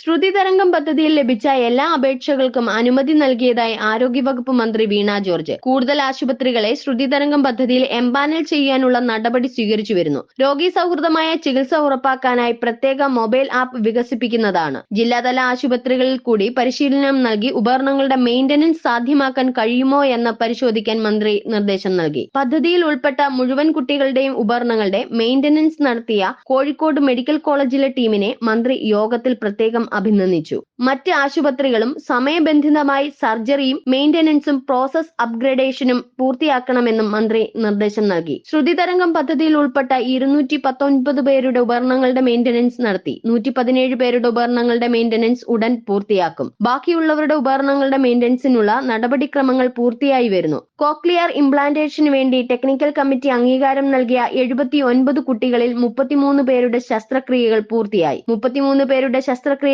ശ്രുതി തരംഗം പദ്ധതിയിൽ ലഭിച്ച എല്ലാ അപേക്ഷകൾക്കും അനുമതി നൽകിയതായി ആരോഗ്യവകുപ്പ് മന്ത്രി വീണ ജോർജ്. കൂടുതൽ ആശുപത്രികളെ ശ്രുതി തരംഗം പദ്ധതിയിൽ എംപാനൽ ചെയ്യാനുള്ള നടപടി സ്വീകരിച്ചു വരുന്നു രോഗി സൗഹൃദമായ ചികിത്സ ഉറപ്പാക്കാനായി പ്രത്യേക മൊബൈൽ ആപ്പ് വികസിപ്പിക്കുന്നതാണ്. ജില്ലാതല ആശുപത്രികളിൽ കൂടി പരിശീലനം നൽകി ഉപകരണങ്ങളുടെ മെയിന്റനൻസ് സാധ്യമാക്കാൻ കഴിയുമോ എന്ന് പരിശോധിക്കാൻ മന്ത്രി നിർദ്ദേശം നൽകി. പദ്ധതിയിൽ ഉൾപ്പെട്ട മുഴുവൻ കുട്ടികളുടെയും ഉപകരണങ്ങളുടെ മെയിന്റനൻസ് നടത്തിയ കോഴിക്കോട് മെഡിക്കൽ കോളേജിലെ ടീമിനെ മന്ത്രി യോഗത്തിൽ പ്രത്യേകം അഭിനന്ദിച്ചു. മറ്റ് ആശുപത്രികളും സമയബന്ധിതമായി സർജറിയും മെയിന്റനൻസും പ്രോസസ് അപ്ഗ്രഡേഷനും പൂർത്തിയാക്കണമെന്നും മന്ത്രി നിർദ്ദേശം നൽകി. ശ്രുതിതരംഗം പദ്ധതിയിൽ ഉൾപ്പെട്ട ഇരുന്നൂറ്റി പത്തൊൻപത് പേരുടെ ഉപകരണങ്ങളുടെ മെയിന്റനൻസ് നടത്തി. നൂറ്റി പതിനേഴ് പേരുടെ ഉപകരണങ്ങളുടെ മെയിന്റനൻസ് ഉടൻ പൂർത്തിയാക്കും. ബാക്കിയുള്ളവരുടെ ഉപകരണങ്ങളുടെ മെയിന്റനൻസിനുള്ള നടപടിക്രമങ്ങൾ പൂർത്തിയായി വരുന്നു. കോക്ലിയർ ഇംപ്ലാന്റേഷന് വേണ്ടി ടെക്നിക്കൽ കമ്മിറ്റി അംഗീകാരം നൽകിയ എഴുപത്തി ഒൻപത് കുട്ടികളിൽ മുപ്പത്തിമൂന്ന് പേരുടെ ശസ്ത്രക്രിയകൾ പൂർത്തിയായി. മുപ്പത്തിമൂന്ന് പേരുടെ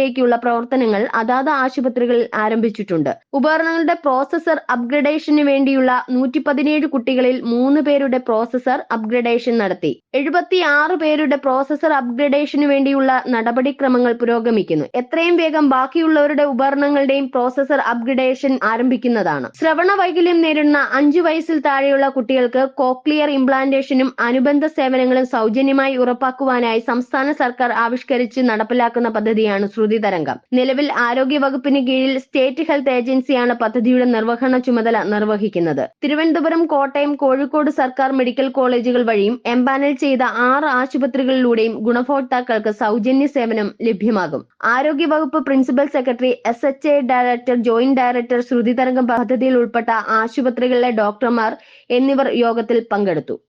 ശസ്ത്രക്രിയയ്ക്കുള്ള പ്രവർത്തനങ്ങൾ അതാത് ആശുപത്രികളിൽ ആരംഭിച്ചിട്ടുണ്ട്. ഉപകരണങ്ങളുടെ പ്രോസസർ അപ്ഗ്രഡേഷന് വേണ്ടിയുള്ള നൂറ്റി പതിനേഴ് കുട്ടികളിൽ മൂന്ന് പേരുടെ പ്രോസസർ അപ്ഗ്രഡേഷൻ നടത്തി. എഴുപത്തിയാറ് പേരുടെ പ്രോസസർ അപ്ഗ്രഡേഷന് വേണ്ടിയുള്ള നടപടിക്രമങ്ങൾ പുരോഗമിക്കുന്നു. എത്രയും വേഗം ബാക്കിയുള്ളവരുടെ ഉപകരണങ്ങളുടെയും പ്രോസസർ അപ്ഗ്രഡേഷൻ ആരംഭിക്കുന്നതാണ്. ശ്രവണ വൈകല്യം നേരിടുന്ന അഞ്ചു വയസ്സിൽ താഴെയുള്ള കുട്ടികൾക്ക് കോക്ലിയർ ഇംപ്ലാന്റേഷനും അനുബന്ധ സേവനങ്ങളും സൗജന്യമായി ഉറപ്പാക്കുവാനായി സംസ്ഥാന സർക്കാർ ആവിഷ്കരിച്ച് നടപ്പിലാക്കുന്ന പദ്ധതിയാണ് ശ്രുതി തരംഗം. നിലവിൽ ആരോഗ്യ വകുപ്പിന് കീഴിൽ സ്റ്റേറ്റ് ഹെൽത്ത് ഏജൻസിയാണ് പദ്ധതിയുടെ നിർവഹണ ചുമതല നിർവഹിക്കുന്നത്. തിരുവനന്തപുരം കോട്ടയം കോഴിക്കോട് സർക്കാർ മെഡിക്കൽ കോളേജുകൾ വഴിയും എംപാനൽ ചെയ്ത ആറ് ആശുപത്രികളിലൂടെയും ഗുണഭോക്താക്കൾക്ക് സൗജന്യ സേവനം ലഭ്യമാകും. ആരോഗ്യ വകുപ്പ് principal secretary S H A director joint director Shruthi Tharangam പദ്ധതിയിൽ ഉൾപ്പെട്ട ആശുപത്രികളിലെ ഡോക്ടർമാർ എന്നിവർ യോഗത്തിൽ പങ്കെടുത്തു.